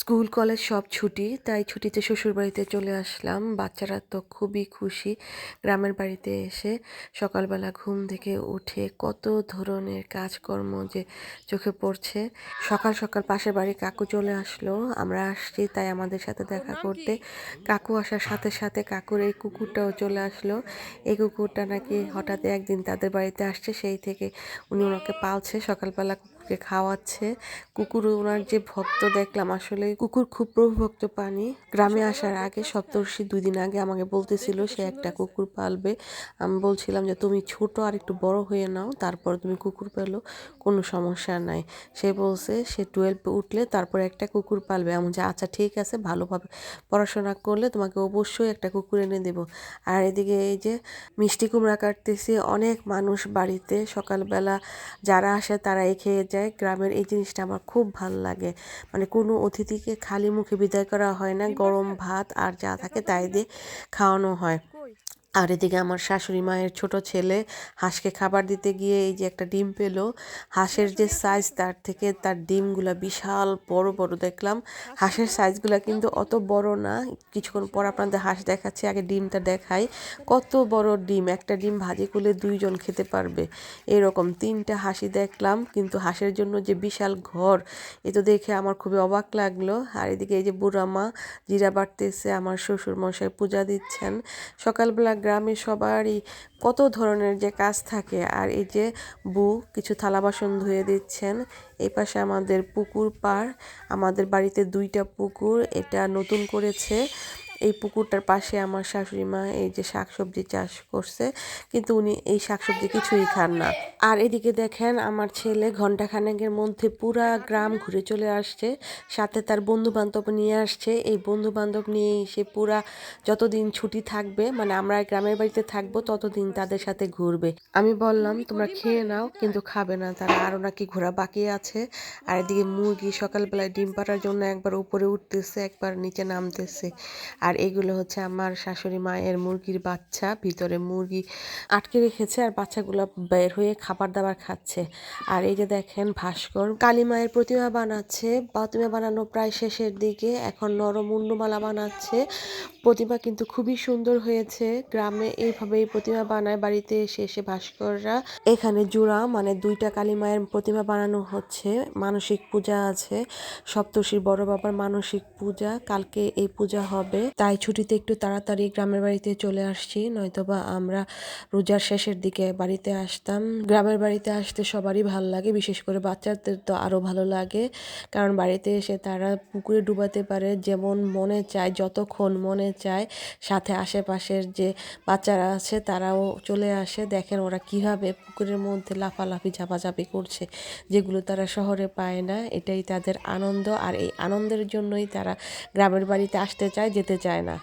School college সব ছুটি তাই ছুটিতে শ্বশুরবাড়িতে চলে আসলাম। বাচ্চারা তো খুবই খুশি। গ্রামের বাড়িতে এসে সকালবেলা ঘুম থেকে উঠে কত ধরনের কাজকর্ম যে চোখে পড়ছে। সকাল সকাল পাশের বাড়ি কাকু চলে আসলো। আমরা আসছি তাই আমাদের সাথে দেখা করতে। কাকু আসার সাথে সাথে কাকুর এই কুকুরটাও চলে আসলো। এই কুকুরটা নাকি হঠাৎ একদিন তাদের বাড়িতে আসছে সেই থেকে উনি ওনাকে পালছে। সকালবেলা কুকুরকে খাওয়াচ্ছে। কুকুর ওনার যে ভক্ত দেখলাম, আসলে কুকুর খুব প্রভুভক্ত প্রাণী। গ্রামে আসার আগে সপ্তর্ষি দুই দিন আগে আমাকে বলতেছিল, সে একটা কুকুর পালবে। আমি বলছিলাম যে, তুমি ছোট আর একটু বড় হয়ে নাও, তারপর তুমি কুকুর পেল, কোনো সমস্যা নাই। সে বলছে, সে টুয়েলভে উঠলে তারপর একটা কুকুর পালবে। আমি যে আচ্ছা ঠিক আছে, ভালোভাবে পড়াশোনা করলে তোমাকে অবশ্যই একটা কুকুর এনে দেবো। আর এদিকে এই যে মিষ্টি কুমড়া কাটতেছি, অনেক মানুষ বাড়িতে সকালবেলা যারা আসে তারা এই খেয়ে যায়। গ্রামের এই জিনিসটা আমার খুব ভালো লাগে। মানে কোনো অতিথিকে খালি মুখে বিদায় করা হয় না গরম ভাত আর যা থাকে তাই দিয়ে খাওয়ানো হয়। আর এদিকে আমার শাশুড়ি মায়ের ছোট ছেলে হাঁসকে খাবার দিতে গিয়ে এই যে একটা ডিম পেল, হাঁসের যে সাইজ তার থেকে তার ডিমগুলা বিশাল বড় বড় দেখলাম। হাঁসের সাইজগুলা কিন্তু অত বড় না, কিছুক্ষণ পর আপনাদের হাঁস দেখাচ্ছে, আগে ডিমটা দেখাই। কত বড় ডিম, একটা ডিম ভাজি করলে দুইজন খেতে পারবে। এরকম তিনটা হাসি দেখলাম, কিন্তু হাঁসের জন্য যে বিশাল ঘর, এ তো দেখে আমার খুবই অবাক লাগল। আর এদিকে এই যে বুড়া মা জিরা বাড়তেছে, আমার শ্বশুর মশাই পূজা দিচ্ছেন। সকালবেলা গ্রামে সবারই কত ধরনের যে কাজ থাকে। আর এই যে বউ কিছু থালা বাসন ধুয়ে দিচ্ছেন, এই পাশে আমাদের পুকুর পাড়। আমাদের বাড়িতে দুইটা পুকুর, এটা নতুন করেছে। এই পুকুরটার পাশে আমার শাশুড়ি মা এই যে শাকসবজি চাষ করছে, কিন্তু উনি এই শাকসবজি কিছুই খান না। আর এদিকে দেখেন আমার ছেলে ঘন্টাখানেকের মধ্যে পুরা গ্রাম ঘুরে চলে আসছে, সাথে তার বন্ধু বান্ধব নিয়ে আসছে। এই বন্ধু বান্ধব নিয়ে সে পুরা যতদিন ছুটি থাকবে মানে আমরা গ্রামের বাড়িতে থাকব, ততদিন তাদের সাথে ঘুরবে। আমি বললাম, তোমরা খেয়ে নাও, কিন্তু খাবে না, তারা আরও নাকি ঘোরা বাকি আছে। আর এদিকে মুরগি সকালবেলায় ডিম পাড়ার জন্য একবার উপরে উঠতেছে, একবার নিচে নামতেছে। আর এগুলো হচ্ছে আমার শাশুড়ি মায়ের মুরগির বাচ্চা। ভিতরে মুরগি আটকে রেখেছে আর বাচ্চাগুলো বের হয়ে খাবার দাবার খাচ্ছে। আর এই যে দেখেন ভাস্কর, কালী মায়ের প্রতিমা বানাচ্ছে। প্রতিমা বানানো প্রায় শেষের দিকে। এখন নরমুন্ডমালা বানাচ্ছে। প্রতিমা কিন্তু খুবই সুন্দর হয়েছে। গ্রামে এইভাবেই প্রতিমা বানায় বাড়িতে এসে এসে ভাস্কররা। এখানে জোড়া মানে দুইটা কালী মায়ের প্রতিমা বানানো হচ্ছে। মানসিক পূজা আছে। সপ্তর্ষির বড় বাবার মানসিক পূজা। কালকে এই পূজা হবে। তাই ছুটিতে একটু তাড়াতাড়ি গ্রামের বাড়িতে চলে আসছি। নয়তোবা আমরা রোজার শেষের দিকে বাড়িতে আসতাম। গ্রামের বাড়িতে আসতে সবারই ভালো লাগে, বিশেষ করে বাচ্চাদের তো আরও ভালো লাগে। কারণ বাড়িতে এসে তারা পুকুরে ডুবাতে পারে, যেমন মনে চায়, যতক্ষণ মনে চায়। সাথে আশেপাশের যে বাচ্চারা আছে, তারাও চলে আসে। দেখেন ওরা কীভাবে পুকুরের মধ্যে লাফালাফি, ঝাপাঝাপি করছে, যেগুলো তারা শহরে পায় না। এটাই তাদের আনন্দ, আর এই আনন্দের জন্যই তারা গ্রামের বাড়িতে আসতে চায়, যেতে চায় না